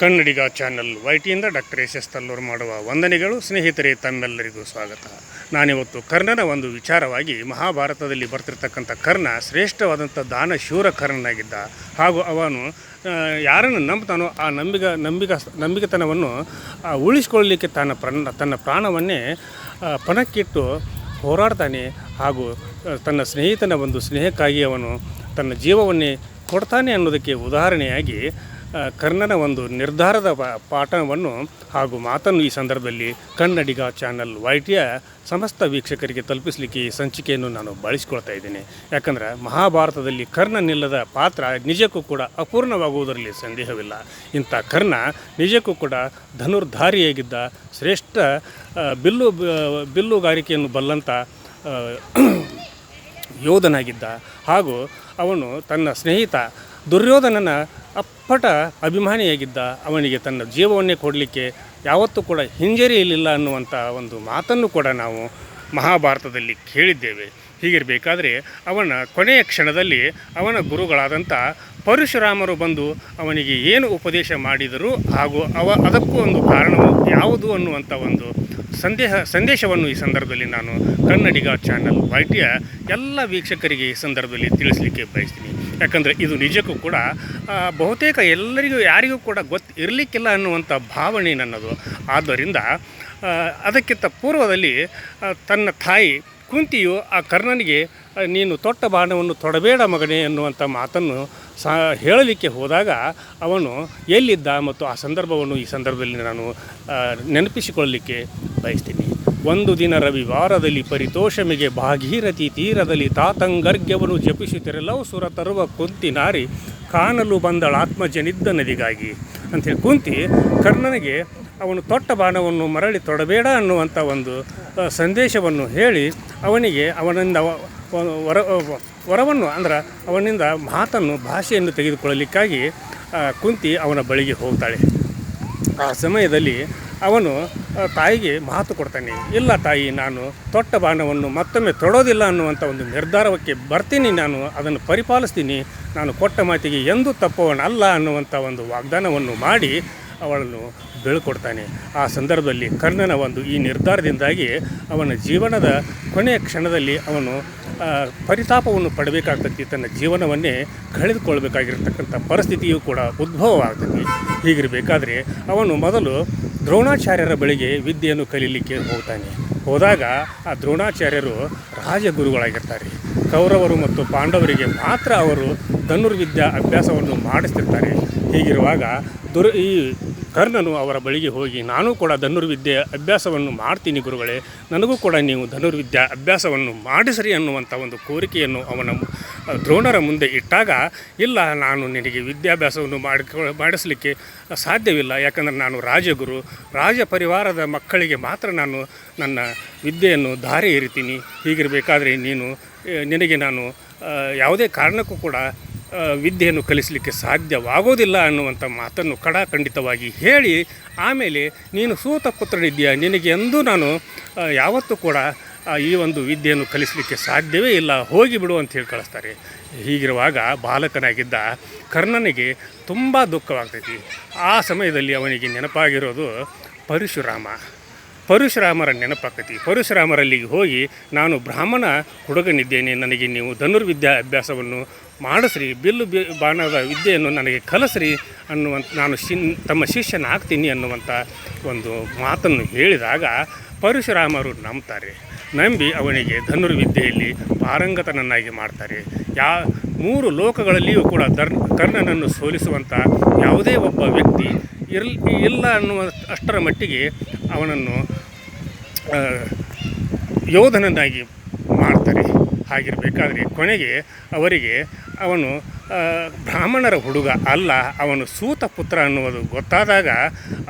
ಕನ್ನಡಿಗ channel ವೈಟಿಯಿಂದ doctor S S Tallur ಮಾಡುವ ವಂದನೆಗಳು, ಸ್ನೇಹಿತರೆ, ತಮ್ಮೆಲ್ಲರಿಗೂ ಸ್ವಾಗತ. ನಾನಿವತ್ತು ಕರ್ಣನ ಒಂದು ವಿಚಾರವಾಗಿ ಮಹಾಭಾರತದಲ್ಲಿ ಬರ್ತಿರ್ತಕ್ಕಂಥ ಕರ್ಣ ಶ್ರೇಷ್ಠವಾದಂಥ ದಾನ ಶೂರ ಕರ್ಣನಾಗಿದ್ದ. ಹಾಗೂ ಅವನು ಯಾರನ್ನು ನಂಬ್ತಾನೋ ಆ ನಂಬಿಗ ನಂಬಿಕ ನಂಬಿಕೆತನವನ್ನು ಉಳಿಸ್ಕೊಳ್ಳಲಿಕ್ಕೆ ತನ್ನ ಪ್ರಣ ತನ್ನ ಪ್ರಾಣವನ್ನೇ ಪಣಕ್ಕಿಟ್ಟು ಹೋರಾಡ್ತಾನೆ. ಹಾಗೂ ತನ್ನ ಸ್ನೇಹಿತನ ಒಂದು ಸ್ನೇಹಕ್ಕಾಗಿ ಅವನು ತನ್ನ ಜೀವವನ್ನೇ ಕೊಡ್ತಾನೆ ಅನ್ನೋದಕ್ಕೆ ಉದಾಹರಣೆಯಾಗಿ ಕರ್ಣನ ಒಂದು ನಿರ್ಧಾರದ ಪಾಠವನ್ನು ಹಾಗೂ ಮಾತನ್ನು ಈ ಸಂದರ್ಭದಲ್ಲಿ ಕನ್ನಡಿಗ ಚಾನಲ್ ವೈಟಿಯ ಸಮಸ್ತ ವೀಕ್ಷಕರಿಗೆ ತಲುಪಿಸಲಿಕ್ಕೆ ಈ ಸಂಚಿಕೆಯನ್ನು ನಾನು ಬಳಸಿಕೊಳ್ತಾ ಇದ್ದೇನೆ. ಯಾಕಂದರೆ ಮಹಾಭಾರತದಲ್ಲಿ ಕರ್ಣನಿಲ್ಲದ ಪಾತ್ರ ನಿಜಕ್ಕೂ ಕೂಡ ಅಪೂರ್ಣವಾಗುವುದರಲ್ಲಿ ಸಂದೇಹವಿಲ್ಲ. ಇಂಥ ಕರ್ಣ ನಿಜಕ್ಕೂ ಕೂಡ ಧನುರ್ಧಾರಿಯಾಗಿದ್ದ ಶ್ರೇಷ್ಠ ಬಿಲ್ಲು, ಬಿಲ್ಲುಗಾರಿಕೆಯನ್ನು ಬಲ್ಲಂಥ ಯೋಧನಾಗಿದ್ದ ಹಾಗೂ ಅವನು ತನ್ನ ಸ್ನೇಹಿತ ದುರ್ಯೋಧನನ ಅಪ್ಪಟ ಅಭಿಮಾನಿಯಾಗಿದ್ದ ಅವನಿಗೆ ತನ್ನ ಜೀವವನ್ನೇ ಕೊಡಲಿಕ್ಕೆ ಯಾವತ್ತೂ ಕೂಡ ಹಿಂಜರಿಯಲಿಲ್ಲ ಅನ್ನುವಂಥ ಒಂದು ಮಾತನ್ನು ಕೂಡ ನಾವು ಮಹಾಭಾರತದಲ್ಲಿ ಕೇಳಿದ್ದೇವೆ. ಹೀಗಿರಬೇಕಾದ್ರೆ ಅವನ ಕೊನೆಯ ಕ್ಷಣದಲ್ಲಿ ಅವನ ಗುರುಗಳಾದಂಥ ಪರಶುರಾಮರು ಬಂದು ಅವನಿಗೆ ಏನು ಉಪದೇಶ ಮಾಡಿದರು ಹಾಗೂ ಅವ ಅದಕ್ಕೂ ಒಂದು ಕಾರಣವು ಯಾವುದು ಅನ್ನುವಂಥ ಒಂದು ಸಂದೇಹ, ಸಂದೇಶವನ್ನು ಈ ಸಂದರ್ಭದಲ್ಲಿ ನಾನು ಕನ್ನಡಿಗ ಚಾನಲ್ ವೈಟಿಯ ಎಲ್ಲ ವೀಕ್ಷಕರಿಗೆ ಈ ಸಂದರ್ಭದಲ್ಲಿ ತಿಳಿಸಲಿಕ್ಕೆ ಬಯಸ್ತೀನಿ. ಯಾಕಂದರೆ ಇದು ನಿಜಕ್ಕೂ ಕೂಡ ಬಹುತೇಕ ಎಲ್ಲರಿಗೂ ಯಾರಿಗೂ ಕೂಡ ಗೊತ್ತು ಇರಲಿಕ್ಕಿಲ್ಲ ಅನ್ನುವಂಥ ಭಾವನೆ ನನ್ನದು. ಆದ್ದರಿಂದ ಅದಕ್ಕಿಂತ ಪೂರ್ವದಲ್ಲಿ ತನ್ನ ತಾಯಿ ಕುಂತಿಯು ಆ ಕರ್ಣನಿಗೆ ನೀನು ತೊಟ್ಟ ಬಾಣವನ್ನು ತೊಡಬೇಡ ಮಗನೇ ಎನ್ನುವಂಥ ಮಾತನ್ನು ಸಹ ಹೇಳಲಿಕ್ಕೆ ಹೋದಾಗ ಅವನು ಎಲ್ಲಿದ್ದ ಮತ್ತು ಆ ಸಂದರ್ಭವನ್ನು ಈ ಸಂದರ್ಭದಲ್ಲಿ ನಾನು ನೆನಪಿಸಿಕೊಳ್ಳಲಿಕ್ಕೆ ಬಯಸ್ತೀನಿ. ಒಂದು ದಿನ ರವಿವಾರದಲ್ಲಿ ಪರಿತೋಷಮಿಗೆ ಭಾಗೀರಥಿ ತೀರದಲ್ಲಿ ತಾತಂಗರ್ಗ್ಯವನ್ನು ಜಪಿಸುತ್ತಿರಲವು ಸುರ ತರುವ ಕುಂತಿ ನಾರಿ ಕಾಣಲು ಬಂದಳ ಆತ್ಮಜನಿದ್ದ ನದಿಗಾಗಿ. ಅಂಥೇಳಿ ಕುಂತಿ ಕರ್ಣನಿಗೆ ಅವನು ತೊಟ್ಟ ಬಾಣವನ್ನು ಮರಳಿ ತೊಡಬೇಡ ಅನ್ನುವಂಥ ಒಂದು ಸಂದೇಶವನ್ನು ಹೇಳಿ ಅವನಿಗೆ ಅವನಿಂದ ವರ ವರವನ್ನು ಅಂದ್ರೆ ಅವನಿಂದ ಮಾತನ್ನು ಭಾಷೆಯನ್ನು ತೆಗೆದುಕೊಳ್ಳಲಿಕ್ಕಾಗಿ ಕುಂತಿ ಅವನ ಬಳಿಗೆ ಹೋಗ್ತಾಳೆ. ಆ ಸಮಯದಲ್ಲಿ ಅವನು ತಾಯಿಗೆ ಮಾತು ಕೊಡ್ತಾನೆ. ಇಲ್ಲ ತಾಯಿ, ನಾನು ತೊಟ್ಟ ಬಾಣವನ್ನು ಮತ್ತೊಮ್ಮೆ ತೊಡೋದಿಲ್ಲ ಅನ್ನುವಂಥ ಒಂದು ನಿರ್ಧಾರಕ್ಕೆ ಬರ್ತೀನಿ ನಾನು, ಅದನ್ನು ಪರಿಪಾಲಿಸ್ತೀನಿ. ನಾನು ಕೊಟ್ಟ ಮಾತಿಗೆ ಎಂದೂ ತಪ್ಪವನಲ್ಲ ಅನ್ನುವಂಥ ಒಂದು ವಾಗ್ದಾನವನ್ನು ಮಾಡಿ ಅವಳನ್ನು ಬೀಳ್ಕೊಡ್ತಾನೆ. ಆ ಸಂದರ್ಭದಲ್ಲಿ ಕರ್ಣನ ಒಂದು ಈ ನಿರ್ಧಾರದಿಂದಾಗಿ ಅವನ ಜೀವನದ ಕೊನೆಯ ಕ್ಷಣದಲ್ಲಿ ಅವನು ಪರಿತಾಪವನ್ನು ಪಡಬೇಕಾಗ್ತತಿ ತನ್ನ ಜೀವನವನ್ನೇ ಕಳೆದುಕೊಳ್ಬೇಕಾಗಿರ್ತಕ್ಕಂಥ ಪರಿಸ್ಥಿತಿಯೂ ಕೂಡ ಉದ್ಭವವಾಗ್ತದೆ. ಹೀಗಿರಬೇಕಾದ್ರೆ ಅವನು ಮೊದಲು ದ್ರೋಣಾಚಾರ್ಯರ ಬಳಿಗೆ ವಿದ್ಯೆಯನ್ನು ಕಲೀಲಿಕ್ಕೆ ಹೋಗ್ತಾನೆ. ಹೋದಾಗ ಆ ದ್ರೋಣಾಚಾರ್ಯರು ರಾಜಗುರುಗಳಾಗಿರ್ತಾರೆ. ಕೌರವರು ಮತ್ತು ಪಾಂಡವರಿಗೆ ಮಾತ್ರ ಅವರು ಧನುರ್ವಿದ್ಯಾ ಅಭ್ಯಾಸವನ್ನು ಮಾಡಿಸ್ತಿರ್ತಾರೆ. ಹೀಗಿರುವಾಗ ದುರ್ ಈ ಕರ್ಣನು ಅವರ ಬಳಿಗೆ ಹೋಗಿ, ನಾನು ಕೂಡ ಧನುರ್ವಿದ್ಯೆ ಅಭ್ಯಾಸವನ್ನು ಮಾಡ್ತೀನಿ ಗುರುಗಳೇ. ನನಗೂ ಕೂಡ ನೀವು ಧನುರ್ವಿದ್ಯಾ ಅಭ್ಯಾಸವನ್ನು ಮಾಡಿಸ್ರಿ ಅನ್ನುವಂಥ ಒಂದು ಕೋರಿಕೆಯನ್ನು ಅವನ ದ್ರೋಣರ ಮುಂದೆ ಇಟ್ಟಾಗ, ಇಲ್ಲ, ನಾನು ನಿನಗೆ ವಿದ್ಯಾಭ್ಯಾಸವನ್ನು ಮಾಡಿಕೊ, ಮಾಡಿಸಲಿಕ್ಕೆ ಸಾಧ್ಯವಿಲ್ಲ. ಯಾಕಂದರೆ ನಾನು ರಾಜಗುರು. ರಾಜ ಪರಿವಾರದ ಮಕ್ಕಳಿಗೆ ಮಾತ್ರ ನಾನು ನನ್ನ ವಿದ್ಯೆಯನ್ನು ದಾರಿ ಎರಿತೀನಿ ಹೀಗಿರಬೇಕಾದ್ರೆ ನೀನು ನಿನಗೆ ನಾನು ಯಾವುದೇ ಕಾರಣಕ್ಕೂ ಕೂಡ ವಿದ್ಯೆಯನ್ನು ಕಲಿಸಲಿಕ್ಕೆ ಸಾಧ್ಯವಾಗೋದಿಲ್ಲ ಅನ್ನುವಂಥ ಮಾತನ್ನು ಕಡಾಖಂಡಿತವಾಗಿ ಹೇಳಿ, ಆಮೇಲೆ ನೀನು ಸೂತ ಪುತ್ರನಿದ್ದೀಯ. ನಿನಗೆ ಎಂದೂ ನಾನು ಯಾವತ್ತೂ ಕೂಡ ಈ ಒಂದು ವಿದ್ಯೆಯನ್ನು ಕಲಿಸಲಿಕ್ಕೆ ಸಾಧ್ಯವೇ ಇಲ್ಲ ಹೋಗಿಬಿಡು ಅಂತ ಹೇಳಿ ಕಳಿಸ್ತಾರೆ. ಹೀಗಿರುವಾಗ ಬಾಲಕನಾಗಿದ್ದ ಕರ್ಣನಿಗೆ ತುಂಬ ದುಃಖವಾಗ್ತೈತಿ. ಆ ಸಮಯದಲ್ಲಿ ಅವನಿಗೆ ನೆನಪಾಗಿರೋದು ಪರಶುರಾಮ. ಪರಶುರಾಮರ ನೆನಪಾಕತಿ ಪರಶುರಾಮರಲ್ಲಿಗೆ ಹೋಗಿ, ನಾನು ಬ್ರಾಹ್ಮಣ ಹುಡುಗನಿದ್ದೇನೆ, ನನಗೆ ನೀವು ಧನುರ್ವಿದ್ಯಾ ಅಭ್ಯಾಸವನ್ನು ಮಾಡಿಸ್ರಿ, ಬಿಲ್ಲು ಬಿ, ಬಾಣದ ವಿದ್ಯೆಯನ್ನು ನನಗೆ ಕಲಿಸ್ರಿ ಅನ್ನುವಂಥ ನಾನು ಶಿನ್ ತಮ್ಮ ಶಿಷ್ಯನಾಗ್ತೀನಿ ಅನ್ನುವಂಥ ಒಂದು ಮಾತನ್ನು ಹೇಳಿದಾಗ ಪರಶುರಾಮರು ನಂಬ್ತಾರೆ. ನಂಬಿ ಅವನಿಗೆ ಧನುರ್ವಿದ್ಯೆಯಲ್ಲಿ ಪಾರಂಗತನನ್ನಾಗಿ ಮಾಡ್ತಾರೆ. ಯಾ ಮೂರು ಲೋಕಗಳಲ್ಲಿಯೂ ಕೂಡ ಧರ್ ಕರ್ಣನನ್ನು ಸೋಲಿಸುವಂಥ ಯಾವುದೇ ಒಬ್ಬ ವ್ಯಕ್ತಿ ಇರ್ಲಿ ಇಲ್ಲ ಅನ್ನುವ ಅಷ್ಟರ ಮಟ್ಟಿಗೆ ಅವನನ್ನು ಯೋಧನನ್ನಾಗಿ ಮಾಡ್ತಾರೆ. ಹಾಗಿರಬೇಕಾದ್ರೆ ಕೊನೆಗೆ ಅವರಿಗೆ ಅವನು ಬ್ರಾಹ್ಮಣರ ಹುಡುಗ ಅಲ್ಲ, ಅವನು ಸೂತ ಪುತ್ರ ಅನ್ನುವುದು ಗೊತ್ತಾದಾಗ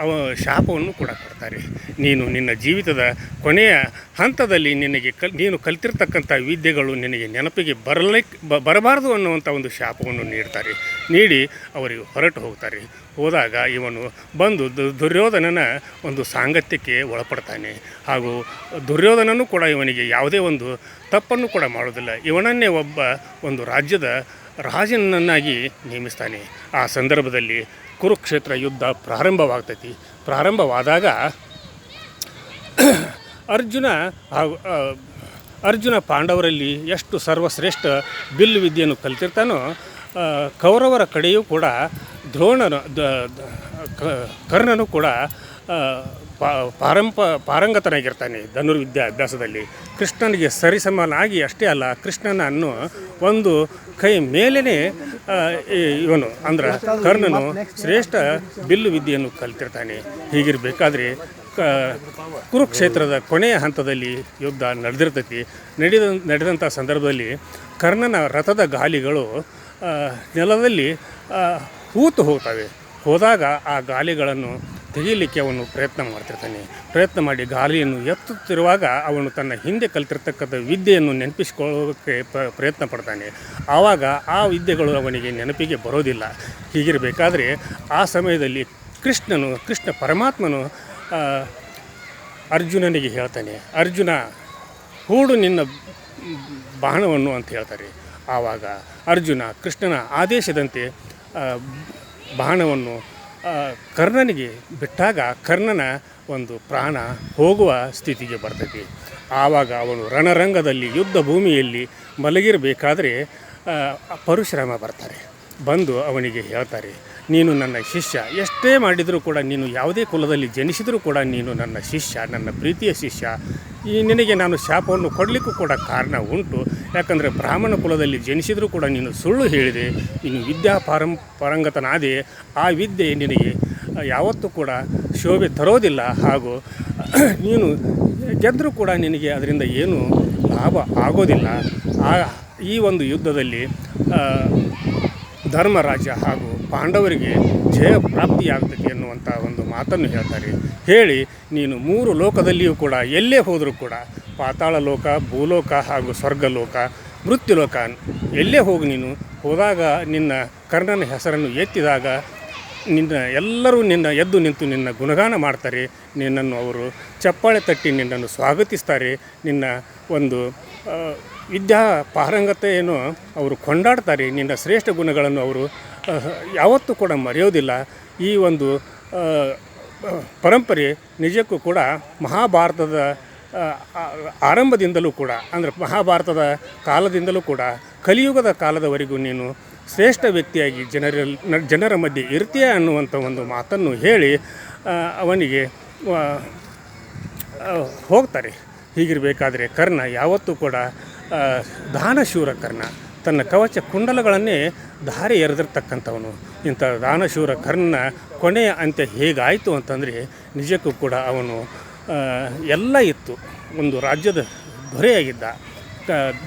ಅವ ಶಾಪವನ್ನು ಕೂಡ ಕೊಡ್ತಾರೆ. ನೀನು ನಿನ್ನ ಜೀವಿತದ ಕೊನೆಯ ಹಂತದಲ್ಲಿ ನಿನಗೆ ಕಲ್, ನೀನು ಕಲ್ತಿರ್ತಕ್ಕಂಥ ವಿದ್ಯೆಗಳು ನಿನಗೆ ನೆನಪಿಗೆ ಬರಲಿಕ್ಕೆ ಬರಬಾರದು ಅನ್ನುವಂಥ ಒಂದು ಶಾಪವನ್ನು ನೀಡ್ತಾರೆ. ನೀಡಿ ಅವರಿಗೆ ಹೊರಟು ಹೋಗ್ತಾರೆ. ಹೋದಾಗ ಇವನು ಬಂದು ದುರ್ಯೋಧನನ ಒಂದು ಸಾಂಗತ್ಯಕ್ಕೆ ಒಳಪಡ್ತಾನೆ. ಹಾಗೂ ದುರ್ಯೋಧನನೂ ಕೂಡ ಇವನಿಗೆ ಯಾವುದೇ ಒಂದು ತಪ್ಪನ್ನು ಕೂಡ ಮಾಡೋದಿಲ್ಲ ಇವನನ್ನೇ ಒಬ್ಬ ಒಂದು ರಾಜ್ಯದ ರಾಜನನ್ನಾಗಿ ನೇಮಿಸ್ತಾನೆ. ಆ ಸಂದರ್ಭದಲ್ಲಿ ಕುರುಕ್ಷೇತ್ರ ಯುದ್ಧ ಪ್ರಾರಂಭವಾಗ್ತೈತಿ. ಪ್ರಾರಂಭವಾದಾಗ ಅರ್ಜುನ ಅರ್ಜುನ ಪಾಂಡವರಲ್ಲಿ ಎಷ್ಟು ಸರ್ವಶ್ರೇಷ್ಠ ಬಿಲ್ಲು ವಿದ್ಯೆಯನ್ನು ಕಲಿತಿರ್ತಾನೋ ಕೌರವರ ಕಡೆಯೂ ಕೂಡ ದ್ರೋಣನು ಕರ್ಣನು ಕೂಡ ಪಾ- ಪಾರಂಪ ಪಾರಂಗತನಾಗಿರ್ತಾನೆ ಧನುರ್ವಿದ್ಯಾ ಅಭ್ಯಾಸದಲ್ಲಿ ಕೃಷ್ಣನಿಗೆ ಸರಿಸಮನಾಗಿ ಅಷ್ಟೇ ಅಲ್ಲ ಕೃಷ್ಣನನ್ನು ಒಂದು ಕೈ ಮೇಲೇ ಇವನು ಅಂದ್ರೆ ಕರ್ಣನು ಶ್ರೇಷ್ಠ ಬಿಲ್ಲು ವಿದ್ಯೆಯನ್ನು ಕಲಿತಿರ್ತಾನೆ. ಹೀಗಿರಬೇಕಾದ್ರೆ ಕ ಕುರುಕ್ಷೇತ್ರದ ಕೊನೆಯ ಹಂತದಲ್ಲಿ ಯುದ್ಧ ನಡೆದಿರ್ತೈತಿ. ನಡೆದ ನಡೆದಂಥ ಸಂದರ್ಭದಲ್ಲಿ ಕರ್ಣನ ರಥದ ಗಾಲಿಗಳು ನೆಲದಲ್ಲಿ ಹೂತು ಹೋಗ್ತವೆ. ಹೋದಾಗ ಆ ಗಾಲಿಗಳನ್ನು ತೆಗೀಲಿಕ್ಕೆ ಅವನು ಪ್ರಯತ್ನ ಮಾಡ್ತಿರ್ತಾನೆ. ಪ್ರಯತ್ನ ಮಾಡಿ ಗಾಲಿಯನ್ನು ಎತ್ತುತ್ತಿರುವಾಗ ಅವನು ತನ್ನ ಹಿಂದೆ ಕಲಿತಿರ್ತಕ್ಕಂಥ ವಿದ್ಯೆಯನ್ನು ನೆನಪಿಸ್ಕೊಳ್ಳೋಕ್ಕೆ ಪ್ರಯತ್ನ ಪಡ್ತಾನೆ. ಆವಾಗ ಆ ವಿದ್ಯೆಗಳು ಅವನಿಗೆ ನೆನಪಿಗೆ ಬರೋದಿಲ್ಲ. ಹೀಗಿರಬೇಕಾದ್ರೆ ಆ ಸಮಯದಲ್ಲಿ ಕೃಷ್ಣನು, ಕೃಷ್ಣ ಪರಮಾತ್ಮನು ಅರ್ಜುನನಿಗೆ ಹೇಳ್ತಾನೆ, ಅರ್ಜುನ, ಹೂಡು ನಿನ್ನ ಬಾಣವನ್ನು ಅಂತ ಹೇಳ್ತಾರೆ. ಆವಾಗ ಅರ್ಜುನ ಕೃಷ್ಣನ ಆದೇಶದಂತೆ ಬಾಣವನ್ನು ಕರ್ಣನಿಗೆ ಬಿಟ್ಟಾಗ ಕರ್ಣನ ಒಂದು ಪ್ರಾಣ ಹೋಗುವ ಸ್ಥಿತಿಗೆ ಬರ್ತೈತಿ. ಆವಾಗ ಅವನು ರಣರಂಗದಲ್ಲಿ ಯುದ್ಧ ಭೂಮಿಯಲ್ಲಿ ಮಲಗಿರಬೇಕಾದ್ರೆ ಪರಶುರಾಮ ಬರ್ತಾರೆ. ಬಂದು ಅವನಿಗೆ ಹೇಳ್ತಾರೆ ನೀನು ನನ್ನ ಶಿಷ್ಯ. ಎಷ್ಟೇ ಮಾಡಿದರೂ ಕೂಡ ನೀನು ಯಾವುದೇ ಕುಲದಲ್ಲಿ ಜನಿಸಿದರೂ ಕೂಡ ನೀನು ನನ್ನ ಶಿಷ್ಯ, ನನ್ನ ಪ್ರೀತಿಯ ಶಿಷ್ಯ. ಈ ನಿನಗೆ ನಾನು ಶಾಪವನ್ನು ಕೊಡಲಿಕ್ಕೂ ಕೂಡ ಕಾರಣ ಉಂಟು. ಯಾಕಂದರೆ ಬ್ರಾಹ್ಮಣ ಕುಲದಲ್ಲಿ ಜನಿಸಿದರೂ ಕೂಡ ನೀನು ಸುಳ್ಳು ಹೇಳಿದೆ. ನೀನು ವಿದ್ಯಾ ಪಾರಂ ಪಾರಂಗತನಾದೆ. ಆ ವಿದ್ಯೆ ನಿನಗೆ ಯಾವತ್ತೂ ಕೂಡ ಶೋಭೆ ತರೋದಿಲ್ಲ. ಹಾಗೂ ನೀನು ಗೆದ್ದರೂ ಕೂಡ ನಿನಗೆ ಅದರಿಂದ ಏನು ಲಾಭ ಆಗೋದಿಲ್ಲ. ಆ, ಈ ಒಂದು ಯುದ್ಧದಲ್ಲಿ ಧರ್ಮರಾಜ ಹಾಗೂ ಪಾಂಡವರಿಗೆ ಜಯ ಪ್ರಾಪ್ತಿಯಾಗ್ತದೆ ಎನ್ನುವಂಥ ಒಂದು ಮಾತನ್ನು ಹೇಳ್ತಾರೆ. ಹೇಳಿ, ನೀನು ಮೂರು ಲೋಕದಲ್ಲಿಯೂ ಕೂಡ, ಎಲ್ಲೇ ಹೋದರೂ ಕೂಡ, ಪಾತಾಳ ಲೋಕ, ಭೂಲೋಕ ಹಾಗೂ ಸ್ವರ್ಗಲೋಕ, ಮೃತ್ಯುಲೋಕ, ಎಲ್ಲೇ ಹೋಗಿ ನೀನು, ಹೋದಾಗ ನಿನ್ನ ಕರ್ಣನ ಹೆಸರನ್ನು ಎತ್ತಿದಾಗ ನಿನ್ನ ಎಲ್ಲರೂ ನಿನ್ನ ಎದ್ದು ನಿಂತು ನಿನ್ನ ಗುಣಗಾನ ಮಾಡ್ತಾರೆ. ನಿನ್ನನ್ನು ಅವರು ಚಪ್ಪಾಳೆ ತಟ್ಟಿ ನಿನ್ನನ್ನು ಸ್ವಾಗತಿಸ್ತಾರೆ. ನಿನ್ನ ಒಂದು ವಿದ್ಯಾ ಪಾರಂಗತೆಯನ್ನು ಅವರು ಕೊಂಡಾಡ್ತಾರೆ, ನಿನ್ನ ಶ್ರೇಷ್ಠ ಗುಣಗಳನ್ನು ಅವರು ಯಾವತ್ತೂ ಕೂಡ ಮರೆಯೋದಿಲ್ಲ. ಈ ಒಂದು ಪರಂಪರೆ ನಿಜಕ್ಕೂ ಕೂಡ ಮಹಾಭಾರತದ ಆರಂಭದಿಂದಲೂ ಕೂಡ, ಅಂದರೆ ಮಹಾಭಾರತದ ಕಾಲದಿಂದಲೂ ಕೂಡ, ಕಲಿಯುಗದ ಕಾಲದವರೆಗೂ ನೀನು ಶ್ರೇಷ್ಠ ವ್ಯಕ್ತಿಯಾಗಿ ಜನರಲ್ಲಿ ನ- ಜನರ ಮಧ್ಯೆ ಇರ್ತೀಯ ಅನ್ನುವಂಥ ಒಂದು ಮಾತನ್ನು ಹೇಳಿ ಅವನಿಗೆ ಹೋಗ್ತಾರೆ. ಹೀಗಿರಬೇಕಾದ್ರೆ ಕರ್ಣ ಯಾವತ್ತೂ ಕೂಡ ಆ, ದಾನಶೂರ ಕರ್ಣ ತನ್ನ ಕವಚ ಕುಂಡಲಗಳನ್ನೇ ಧಾರೆ ಎರೆದಿರ್ತಕ್ಕಂಥವನು. ಇಂಥ ದಾನಶೂರ ಕರ್ಣ ಕೊನೆಯ ಅಂತ್ಯ ಹೇಗಾಯಿತು ಅಂತಂದರೆ ನಿಜಕ್ಕೂ ಕೂಡ ಅವನು ಎಲ್ಲ ಇತ್ತು. ಒಂದು ರಾಜ್ಯದ ದೊರೆಯಾಗಿದ್ದ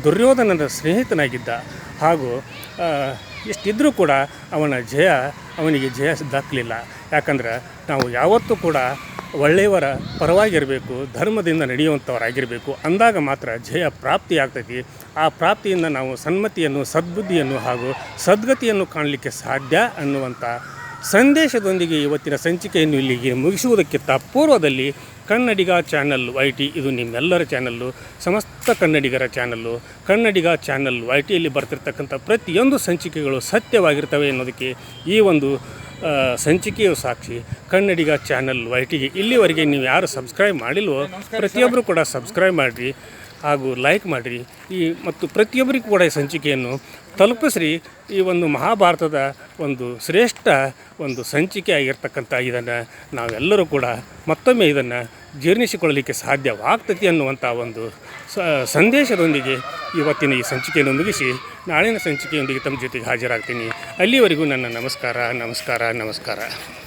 ದುರ್ಯೋಧನನ ಸ್ನೇಹಿತನಾಗಿದ್ದ. ಹಾಗೂ ಎಷ್ಟಿದ್ದರೂ ಕೂಡ ಅವನ ಜಯ ಅವನಿಗೆ ಜಯ ದಕ್ಕಲಿಲ್ಲ ಯಾಕಂದ್ರೆ ನಾವು ಯಾವತ್ತೂ ಕೂಡ ಒಳ್ಳೆಯವರ ಪರವಾಗಿರಬೇಕು, ಧರ್ಮದಿಂದ ನಡೆಯುವಂಥವರಾಗಿರಬೇಕು. ಅಂದಾಗ ಮಾತ್ರ ಜಯ ಪ್ರಾಪ್ತಿ ಆಗ್ತೈತಿ. ಆ ಪ್ರಾಪ್ತಿಯಿಂದ ನಾವು ಸನ್ಮತಿಯನ್ನು, ಸದ್ಬುದ್ಧಿಯನ್ನು ಹಾಗೂ ಸದ್ಗತಿಯನ್ನು ಕಾಣಲಿಕ್ಕೆ ಸಾಧ್ಯ ಅನ್ನುವಂಥ ಸಂದೇಶದೊಂದಿಗೆ ಇವತ್ತಿನ ಸಂಚಿಕೆಯನ್ನು ಇಲ್ಲಿಗೆ ಮುಗಿಸುವುದಕ್ಕಿಂತ ಪೂರ್ವದಲ್ಲಿ ಕನ್ನಡಿಗ ಚಾನಲ್ ವೈ ಟಿ ಇದು ನಿಮ್ಮೆಲ್ಲರ ಚಾನಲ್ಲು, ಸಮಸ್ತ ಕನ್ನಡಿಗರ ಚಾನಲ್ಲು. ಕನ್ನಡಿಗ ಚಾನಲ್ ವೈ ಟಿಯಲ್ಲಿ ಬರ್ತಿರ್ತಕ್ಕಂಥ ಪ್ರತಿಯೊಂದು ಸಂಚಿಕೆಗಳು ಸತ್ಯವಾಗಿರ್ತವೆ ಅನ್ನೋದಕ್ಕೆ ಈ ಒಂದು ಸಂಚಿಕೆಯು ಸಾಕ್ಷಿ. ಕನ್ನಡಿಗ ಚಾನಲ್ ವೈಟಿಗೆ ಇಲ್ಲಿವರೆಗೆ ನೀವು ಯಾರು ಸಬ್ಸ್ಕ್ರೈಬ್ ಮಾಡಿಲ್ವೋ ಪ್ರತಿಯೊಬ್ಬರು ಕೂಡ ಸಬ್ಸ್ಕ್ರೈಬ್ ಮಾಡಿರಿ. ಹಾಗೂ ಲೈಕ್ ಮಾಡಿರಿ. ಈ ಮತ್ತು ಪ್ರತಿಯೊಬ್ಬರಿಗೂ ಕೂಡ ಈ ಸಂಚಿಕೆಯನ್ನು ತಲುಪಿಸ್ರಿ. ಈ ಒಂದು ಮಹಾಭಾರತದ ಒಂದು ಶ್ರೇಷ್ಠ ಒಂದು ಸಂಚಿಕೆ ಆಗಿರ್ತಕ್ಕಂಥ ಇದನ್ನು ನಾವೆಲ್ಲರೂ ಕೂಡ ಮತ್ತೊಮ್ಮೆ ಇದನ್ನು ಜೀರ್ಣಿಸಿಕೊಳ್ಳಲಿಕ್ಕೆ ಸಾಧ್ಯವಾಗ್ತೈತಿ ಅನ್ನುವಂಥ ಒಂದು ಸ, ಸಂದೇಶದೊಂದಿಗೆ ಇವತ್ತಿನ ಈ ಸಂಚಿಕೆಯನ್ನು ಮುಗಿಸಿ ನಾಳಿನ ಸಂಚಿಕೆಯೊಂದಿಗೆ ತಮ್ಮ ಜೊತೆಗೆ ಹಾಜರಾಗ್ತೀನಿ. ಅಲ್ಲಿವರೆಗೂ ನನ್ನ ನಮಸ್ಕಾರ ನಮಸ್ಕಾರ ನಮಸ್ಕಾರ.